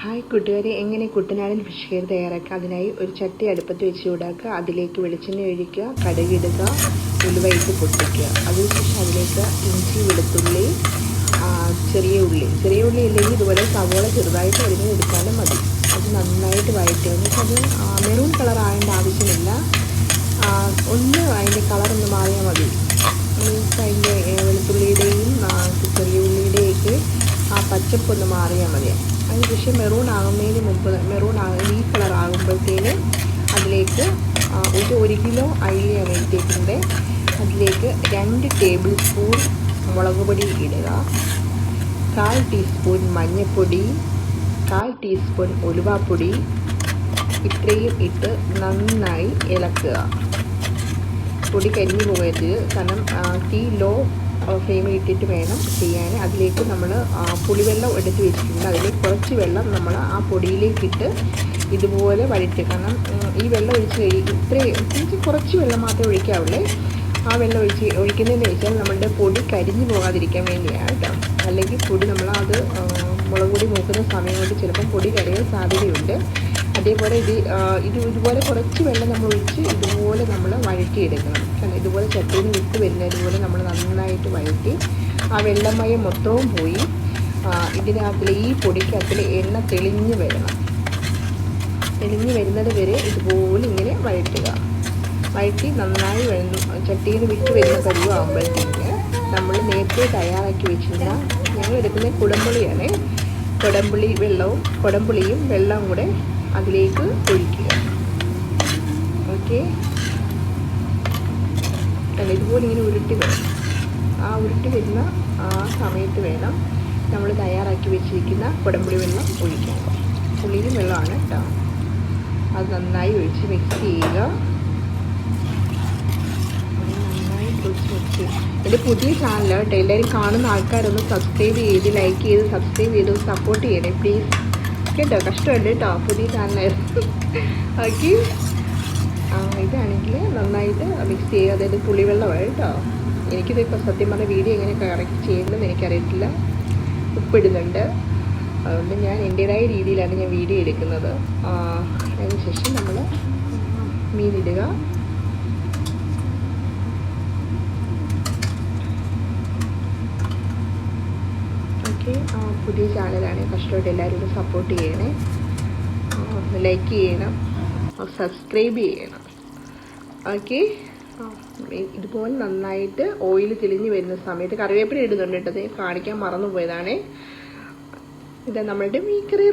Hi കൂട്ടുകാരെ എങ്ങനെ കുട്ടനാടൻ ഫിഷ് കറി തയ്യാറാക്കുക? അതിനായി ഒരു ചട്ടി അടുപ്പത്ത് വെച്ച് ചൂടാക്കുക. അതിലേക്ക് വെളിച്ചെണ്ണ ഒഴിക്കുക കടുകിടുക ഉലുവയിട്ട് പൊട്ടിക്കുക. അതിനുശേഷം അതിലേക്ക് ഇഞ്ചി വെളുത്തുള്ളി ചെറിയ ഉള്ളി. ചെറിയ ഉള്ളി ഇല്ലെങ്കിൽ ഇതുപോലെ സവോള ചെറുതായിട്ട് അരിഞ്ഞ് എടുത്താലും മതി. അത് നന്നായിട്ട് വഴറ്റുക. അത് മെറൂൺ കളർ ആവേണ്ട ആവശ്യമില്ല. ഒന്ന് അതിന്റെ കളർ ഒന്ന് മാറിയാൽ മതി. മീൻസ് അതിന്റെ വെളുത്തുള്ളിയുടെയും ചെറിയ ഉള്ളിയുടെയൊക്കെ ആ പച്ചപ്പൊന്ന് മാറിയാൽ മതി. അതിനുശേഷം മെറൂൺ ആകുന്നതിന് മുമ്പ് മെറൂൺ ആകുന്ന ഈ കളർ ആകുമ്പോഴത്തേന് അതിലേക്ക് ഒരു ഒരു കിലോ അയിലയാണ് എടുത്തേക്കുന്നത് അതിലേക്ക് രണ്ട് ടേബിൾ സ്പൂൺ മുളക് പൊടി ഇടുക. കാൽ ടീസ്പൂൺ മഞ്ഞൾപ്പൊടി കാൽ ടീസ്പൂൺ ഉലുവാപ്പൊടി ഇത്രയും ഇട്ട് നന്നായി ഇളക്കുക. പൊടി കരിഞ്ഞു പോകരുത്. കാരണം തീ ലോ ഫ്ലെയിമിൽ ഇട്ടിട്ട് വേണം ചെയ്യാൻ. അതിലേക്ക് നമ്മൾ പുളിവെള്ളം എടുത്ത് വെച്ചിട്ടുണ്ട്. അതിൽ കുറച്ച് വെള്ളം നമ്മൾ ആ പൊടിയിലേക്ക് ഇട്ട് ഇതുപോലെ വഴറ്റുക. കാരണം ഈ വെള്ളം ഒഴിച്ച് കഴിയും ഇത്രയും കുറച്ച് വെള്ളം മാത്രമേ ഒഴിക്കാവുള്ളേ. ആ വെള്ളം ഒഴിച്ച് ഒഴിക്കുന്നതെന്ന് വെച്ചാൽ നമ്മളുടെ പൊടി കരിഞ്ഞു പോകാതിരിക്കാൻ വേണ്ടിയാണ് കേട്ടോ. അല്ലെങ്കിൽ പൊടി നമ്മൾ അത് മുളക് പൊടി മൂക്കുന്ന സമയം കൊണ്ട് ചിലപ്പം പൊടി കരയാൻ സാധ്യതയുണ്ട്. അതേപോലെ ഇത് ഇത് ഇതുപോലെ കുറച്ച് വെള്ളം നമ്മൾ ഒഴിച്ച് ഇതുപോലെ നമ്മൾ വഴറ്റിയെടുക്കണം. ഇതുപോലെ ചട്ടിയിൽ നിന്ന് വിട്ട് വരുന്നതുപോലെ നമ്മൾ നന്നായിട്ട് വഴറ്റി ആ വെള്ളമയം മൊത്തവും പോയി ഇതിനകത്തിലെ ഈ പൊടിക്കകത്തിൽ എണ്ണ തെളിഞ്ഞ് വരണം. തെളിഞ്ഞ് വരുന്നത് വരെ ഇതുപോലെ ഇങ്ങനെ വഴറ്റുക. വഴറ്റി നന്നായി വരുന്നു ചട്ടിയിൽ വിട്ട് വരുന്ന പരുവാകുമ്പോഴത്തേക്ക് നമ്മൾ നേരത്തെ തയ്യാറാക്കി വെച്ചിരുന്ന ഞങ്ങൾ എടുക്കുന്ന കുടംപുളിയാണ്. കുടമ്പുളി വെള്ളവും കുടമ്പുളിയും വെള്ളവും കൂടെ അതിലേക്ക് ഒഴിക്കുക. ഓക്കെ അല്ല ഇതുപോലെ ഇങ്ങനെ ഉരുട്ടി വരും ആ ഉരുട്ടി വരുന്ന ആ സമയത്ത് വേണം നമ്മൾ തയ്യാറാക്കി വെച്ചിരിക്കുന്ന കുടംപുളി വെള്ളം ഒഴിക്കാൻ. പുളിയിലും വെള്ളമാണ് കേട്ടോ. അത് നന്നായി ഒഴിച്ച് മിക്സ് ചെയ്യുക. നന്നായി എന്റെ പുതിയ ചാനൽ കേട്ടോ. എല്ലാവരും കാണുന്ന ആൾക്കാരൊന്ന് സബ്സ്ക്രൈബ് ചെയ്ത് ലൈക്ക് ചെയ്ത് സബ്സ്ക്രൈബ് ചെയ്ത് സപ്പോർട്ട് ചെയ്യണേ പ്ലീസ് കേട്ടോ കഷ്ടമുണ്ട് കേട്ടോ പുതിയ ചാനലായിരുന്നു ഓക്കെ. ഇതാണെങ്കിൽ നന്നായിട്ട് മിക്സ് ചെയ്യുക. അതായത് പുളിവെള്ളമാണ് കേട്ടോ. എനിക്കിത് ഇപ്പോൾ സത്യം പറഞ്ഞ വീഡിയോ എങ്ങനെ കറക്റ്റ് ചെയ്യുന്നതെന്ന് എനിക്കറിയത്തില്ല. ഉപ്പിടുന്നുണ്ട്. അതുകൊണ്ട് ഞാൻ എന്റേതായ രീതിയിലാണ് ഞാൻ വീഡിയോ എടുക്കുന്നത്. അതിന് ശേഷം നമ്മൾ മീനിടുക ഓക്കെ പുതിയ ചാനലാണ് കഷ്ടമായിട്ട് എല്ലാവരും സപ്പോർട്ട് ചെയ്യണേ. ലൈക്ക് ചെയ്യണം. സബ്സ്ക്രൈബ് ചെയ്യണം. ഓക്കെ ഇതുപോലെ നന്നായിട്ട് ഓയിൽ തെളിഞ്ഞ് വരുന്ന സമയത്ത് കറിവേപ്പില ഇടുന്നുണ്ട് കേട്ടത് കാണിക്കാൻ മറന്നു പോയതാണേ ഇത് നമ്മളുടെ മീൻ കറി